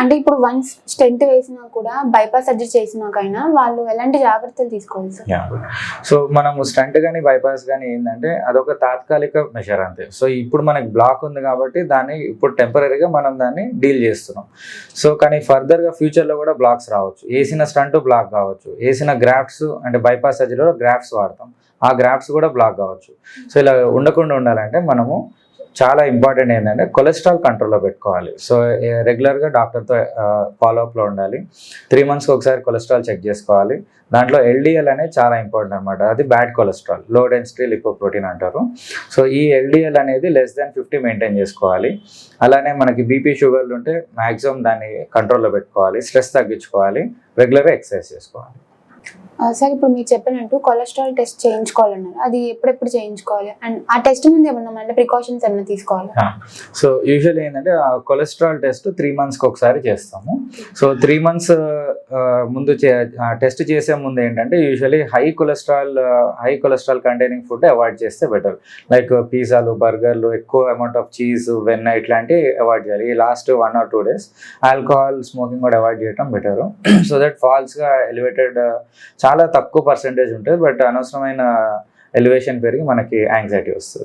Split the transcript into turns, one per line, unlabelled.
అంటే ఇప్పుడు once stent వేసినా కూడా బైపాస్ సర్జరీ చేసినాకైనా వాళ్ళు ఎలాంటి జాగ్రత్తలు తీసుకోవాలి సార్?
సో మనము స్టంట్ కానీ బైపాస్ కానీ ఏంటంటే అదొక తాత్కాలిక మెషర్ అంతే. సో ఇప్పుడు మనకి బ్లాక్ ఉంది కాబట్టి దాన్ని ఇప్పుడు టెంపరీగా మనం దాన్ని డీల్ చేస్తున్నాం. సో కానీ ఫర్దర్గా ఫ్యూచర్లో కూడా బ్లాక్స్ రావచ్చు. వేసిన స్టంట్ బ్లాక్ కావచ్చు. వేసిన గ్రాఫ్ట్స్ అంటే బైపాస్ సర్జరీలో గ్రాఫ్ట్స్ వాడతాం. ఆ గ్రాఫ్ట్స్ కూడా బ్లాక్ కావచ్చు. సో ఇలా ఉండకుండా ఉండాలంటే మనము చాలా ఇంపార్టెంట్ ఏంటంటే కొలెస్ట్రాల్ కంట్రోల్లో పెట్టుకోవాలి. సో రెగ్యులర్గా డాక్టర్తో ఫాలోఅప్లో ఉండాలి. త్రీ మంత్స్కి ఒకసారి కొలెస్ట్రాల్ చెక్ చేసుకోవాలి. దాంట్లో ఎల్డిఎల్ అనేది చాలా ఇంపార్టెంట్ అనమాట అది bad cholesterol. Low density lipoprotein అంటారు. సో ఈ ఎల్డిఎల్ అనేది లెస్ దాన్ ఫిఫ్టీ మెయింటైన్ చేసుకోవాలి. అలానే మనకి బీపీ షుగర్లు ఉంటే మ్యాక్సిమం దాన్ని కంట్రోల్లో పెట్టుకోవాలి. స్ట్రెస్ తగ్గించుకోవాలి. రెగ్యులర్గా ఎక్సర్సైజ్ చేసుకోవాలి.
సార్ ఇప్పుడు మీరు చెప్పినట్టు కొలెస్ట్రాల్ టెస్ట్ చేయించుకోవాలన్నారు. అది ఎప్పుడెప్పుడు చేయించుకోవాలి? అండ్ ఆ టెస్ట్ ముందు ఏమన్నా మళ్ళీ ప్రికాషన్స్ ఏమైనా తీసుకోవాలి?
సో యూజువల్ ఏంటంటే ఆ కొలెస్ట్రాల్ టెస్ట్ త్రీ మంత్స్కి ఒకసారి చేస్తాము. సో త్రీ మంత్స్ ముందు టెస్ట్ చేసే ముందు ఏంటంటే usually high cholesterol high cholesterol containing food avoid చేస్తే బెటర్ లైక్ పిజ్జాలు బర్గర్లు ఎక్కువ అమౌంట్ ఆఫ్ చీజ్ వెన్న ఇట్లాంటివి అవాయిడ్ చేయాలి. ఈ last one or two days alcohol smoking కూడా అవాయిడ్ చేయడం బెటర్ సో దట్ ఫాల్స్గా ఎలివేటెడ్ చాలా తక్కువ పర్సంటేజ్ ఉంటుంది బట్ అనవసరమైన ఎలివేషన్ పెరిగి మనకి యాంగ్జైటీ వస్తుంది.